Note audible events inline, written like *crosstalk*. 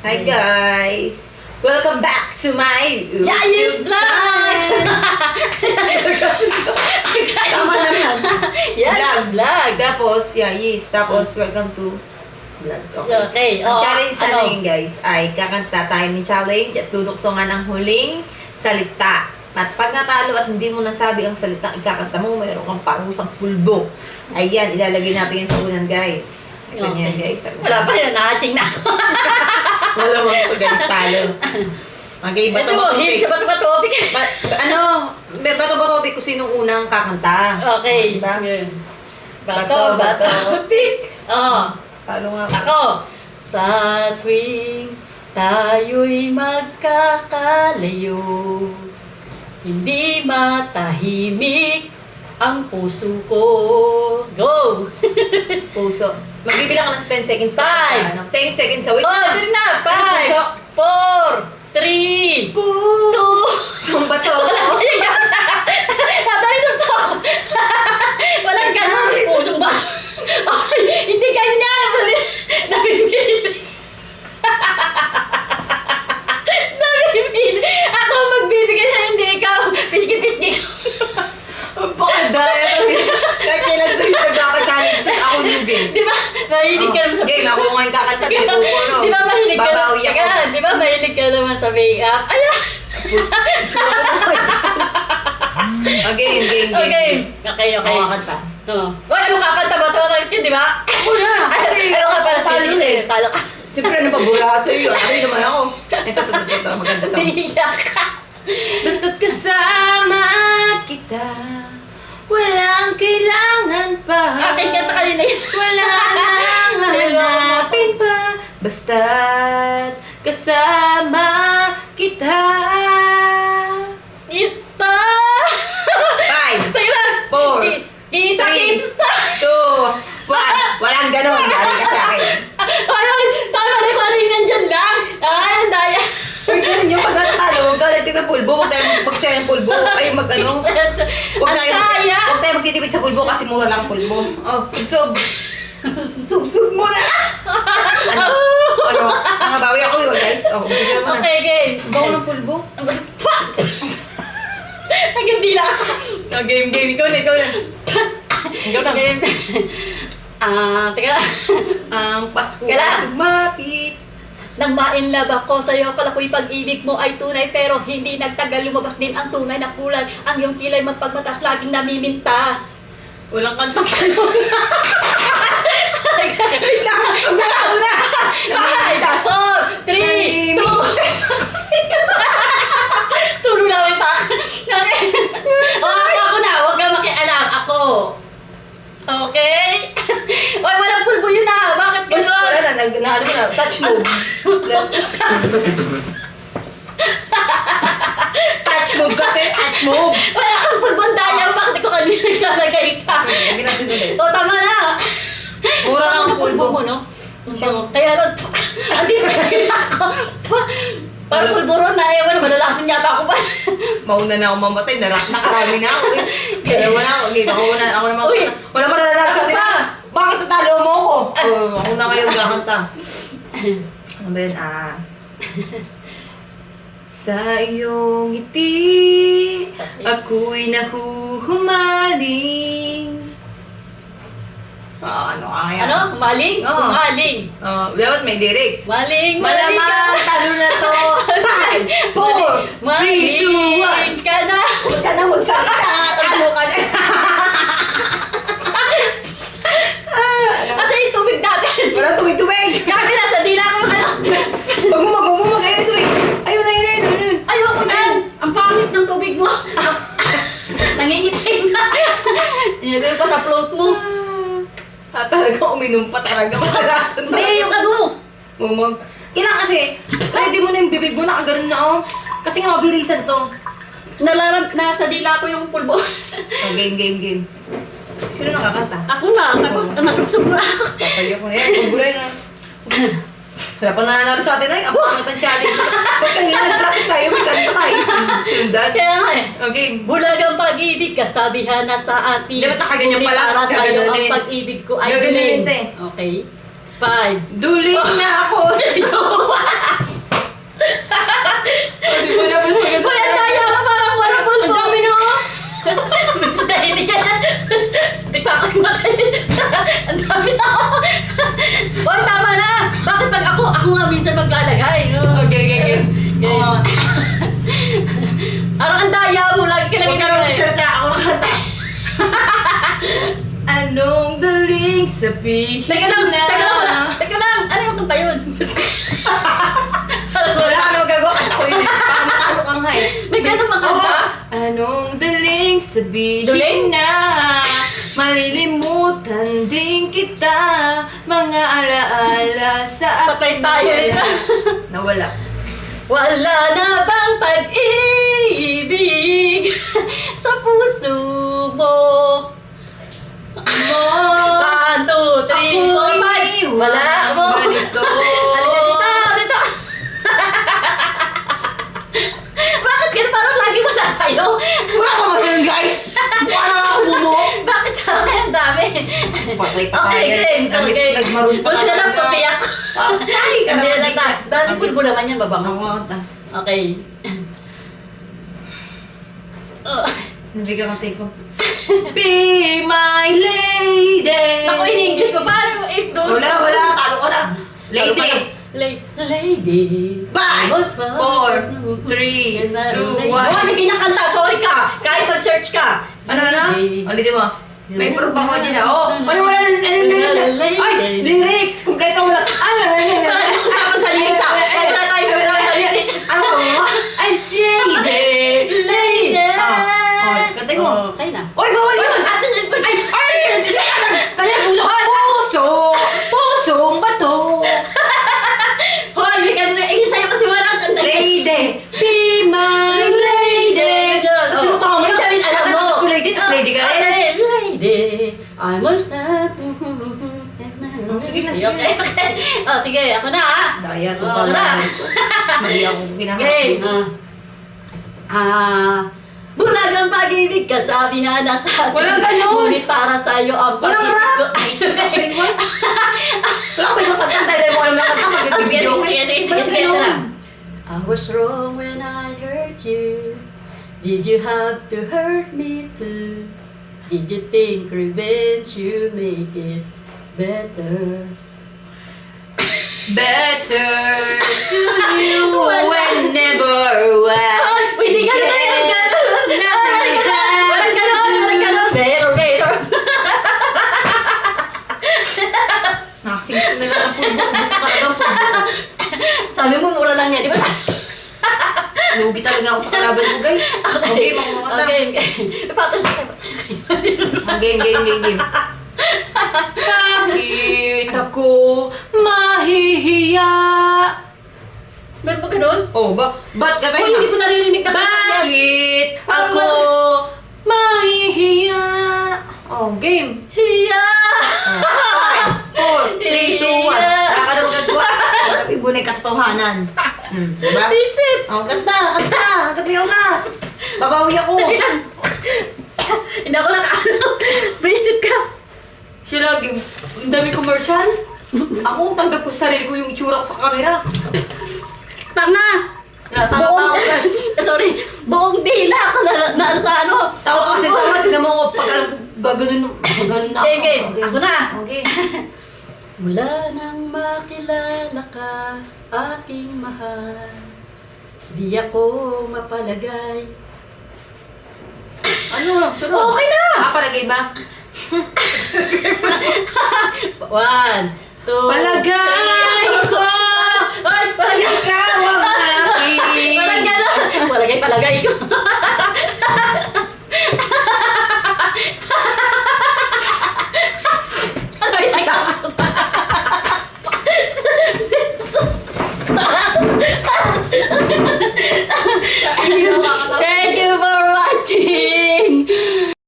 Hi guys! Welcome back to my YouTube Yayis Vlog! *laughs* Tama naman. Yes, Vlog. vlog. Tapos, Yayis. Tapos, welcome to vlog. Okay. Okay, Ang oh, challenge sa ano? ngayon guys ay kakanta tayo ng challenge at duduktungan ng huling salita. At pag natalo at hindi mo nasabi ang salita ikakanta mo, mayroon kang parusang pulbo. Ayan, ilalagay natin yan sa unan guys. Niya Okay. guys. Wala pa yan, nakaching na ako. *laughs* Wala mo ito guys, talo. Okay, bato hit topic. sa bato bato. Ba- ano, bato bato topic kung sinong unang kakanta. Okay. Diba? Yun. Bato, Bato, bato. Pick. Oh, Talo nga. ako. Sa tuwing tayo'y magkakalayo, hindi matahimik ang puso ko. Go! *laughs* Puso. Magbibilang ka na sa 10 seconds. ka. Five. Ano? 10 seconds. Wait. Oh, na! Puso. Five, four, three, two, Ang bato. Patay sa to! Walang ganun. Pusong ba? Ay, hindi ganyan! Namimili. Namimili. Ako ang magbibigay sa hindi ikaw. Piski-piski ka. Ang pakadaya. Kahit kailan ko yung nagkaka-challenge na ako yung game. Di ba? Mahilig ka naman sa... Game, ako ngayon kakanta. Di ko ko, no? Di ba mahilig ka Babawi ako. Teka, Di ba mahilig ka naman sa make-up? Ayan! Ah, game, game, game. Okay. Okay, okay. Ako kakanta. Oo. Uy, ano kakanta ba? Tawa tayo di ba? Ako na. Ay, ayaw ka para sa akin. eh. Talo ka. Siyempre, ano pa burato yun. Ano naman ako. Ito, ito, ito, ito. Maganda to. Umiiyak ka. Basta't kasama kita Walang kailangan pa Akin ka Basta't kasama kita Kita! Five. *laughs* Four, Ki- Kita, three, kita! two, one Walang ganon *laughs* Yari ka sa akin Ay, tama na rin nandyan lang. Ay, ang daya. Uy, ganun yung pagkatalo Huwag ka natin ng pulbo Huwag tayo mag-share ng pulbo tayo mag-ano *laughs* Huwag tayo, huwag tayo magtitipid sa pulbo kasi mura lang ang pulbo. Oh, subsob. Subsob mo na! ano? Ano? Nakabawi ako yun, guys. Oh, mo na. Okay, game. Bawo ng pulbo. Ang ba't- Pa! Hanggang dila ako. Oh, game, game. Ikaw na, ikaw na. Ikaw na. Game. Ah, teka. Ang Pasko Kailan? ay sumapit. Nang ma-inlove ako sa'yo, kala ko'y pag-ibig mo ay tunay Pero hindi nagtagal lumabas din ang tunay na kulay Ang iyong kilay magpagmatas, laging namimintas Walang kantang. *laughs* Wait lang. Wala ko na. Five, four, three, two Tulong lang pa Okay Okay, ako na, huwag ka makialam Ako Okay? Oy, walang pulbo yun na Bakit Wala gano'n? na, nag, na, ano na, touch move. touch move kasi, touch move. Wala kang daya Bakit ko kanina naglalagay ka? Lagyan natin ulit. O, tama na Mura lang ang pulbo. mo, no? Kaya lang, *laughs* hindi ba ako? Parang pulburon na, ewan na, malalasin yata ako ba? Mauna na ako mamatay, narak nakarami na ako eh. Dalawa na ako, okay, ako na, ako naman. Uy! Wala pa nalalak sa atin. Ba? Bakit tatalo mo ako? Oh, ako na ngayon kakanta. *laughs* Ano ba yun? Ah. *laughs* Sa iyong ngiti, ako'y nahuhumaling. Ah, ano kaya? Ano? Maling? Oo. Maling. Ah, dapat may lyrics. Maling, maling Malamang ka. talo na to. *laughs* Five, four, three, two, one. Maling ka na. Huwag ka na magsalita. Talo ka na. Kasi yung tubig natin. Walang tubig-tubig. Kami nasa dila ko yung ano. Huwag mo magmumumag. Ayun, tubig. Ayun, ayun, ayun, ayun. Ayoko na. Ang pangit ng tubig mo. Nangingitay na. Inagay pa sa float mo. Sa talaga, uminom pa talaga. *laughs* Hindi, yung ano. Mumag. Kailangan kasi, ready mo na yung bibig mo, nakaganon na oh. Kasi nga mabilisan to. Nalaram, nasa dila ko yung pulbo. Oh, game, game, game. Sino nakakanta? Ako na, tapos nasubsob na ako. Papaya ko na yan. Pagulay na. Wala pa nananalo sa atin ay. Ang pangat ang challenge. Pag kanina nag-practice tayo, may kanta Sundan. Kaya nga eh. Okay. Bulagang pag-ibig, kasabihan na sa atin. Dapat nakaganyan pala. Para sa'yo ang pag-ibig ko ay Gaganin. Okay. Five. Duling oh. na ako *laughs* sa'yo. Hindi mo na pinag sabihin Teka lang, na? teka lang. Teka lang, ano yung kanta yun? *laughs* Wala ka naman gagawa, kanta ko yun. Baka kang hay. May ganun bang kanta? Anong daling sabihin Daling? na Malilimutan din kita Mga alaala sa Patay tayo eh. *laughs* Nawala. Wala na bang pag-ibig Wala mo. ganito. Halika dito, *laughs* dito. Bakit ganun? Parang lagi wala sa'yo. Wala ka ba yun, guys? Mukha na ako bumo. Bakit sa akin ang dami? Patay pa Okay, tayo. game. Okay. Nagmaroon pa Buti na lang talaga. papiyak. Patay ka Hindi na naman lang ta. Dati Okay. pulbo naman yan, babango. Ah. Okay. Oh. Nabigyan ng take ko. Be my lady. Ako in English pa. Paano if doon? Wala, wala. Talo ko na. Lady. La- lady. Five, four, three, two, don't one. Oh, may kinakanta. Sorry ka. Kahit mag-search ka. Ano na? Lady. Ulitin mo. May proof ako dyan. Oh, wala, wala. Ay, lyrics. Kompleto wala. Ay, wala, wala, *laughs* Oh, sige, ako na ha. Daya, Oh, ako na. Mali ako *laughs* Okay. pinahati. Ah. Ah. Bulag ang pag-ibig, kasabihan na sa atin. Walang ganun. Ngunit para sa'yo ang Walang pag-ibig rap. ko. Ay, Sasabihin mo. *laughs* Wala ko yung kanta dahil mo alam na kanta. Mag-video sige, sige, sige, Walang. I was wrong when I hurt you. Did you have to hurt me too? Did you think revenge you make it better? Better to you *laughs* whenever was. Ay, pwede ka na yan, gano'n. Walang gano'n, walang gano'n, walang gano'n. Better, better. Nakasing ko na lang ang pulbo. Gusto ka talaga ang pulbo. Sabi mo, mura lang yan, di ba? Lugi talaga ako sa kalaban mo, guys. Okay, mga mga Okay, okay. Patas ka. Game, game, game, game. Bakit *laughs* ako mahihiya? Meron ba ganun? Oh, ba? Ba't ka Uy, hindi ko naririnig na Bakit ako mahihiya? Oh, game. Hiya! Oh, five, four, three, two, one. Hiya. Wala ka na magagawa. Ang gabi bunay katotohanan. Hmm, diba? It! Oh, ganda, ganda. Hanggang may oras. Babawi ako. Lang. Hindi ako nakaano. Visit ka. Siya lagi, ang dami commercial. Ako, tanggap ko sa sarili ko yung itsura ko sa camera. Tanga! Natawa-tawa ka. Sorry, buong dila ako na, na, na sa ano. Tawa kasi tawa, tignan mo ko pag ko, gaganon, gaganon na ako. Okay, okay. Ako na. Okay. *laughs* Mula nang makilala ka, aking mahal, di ako mapalagay. Ano? Sunod. Okay na! Ah, palagay ba? *laughs* One, two, Palagay ko! Ay, palagay ka! Palagay ko! Palagay, palagay ko! *laughs*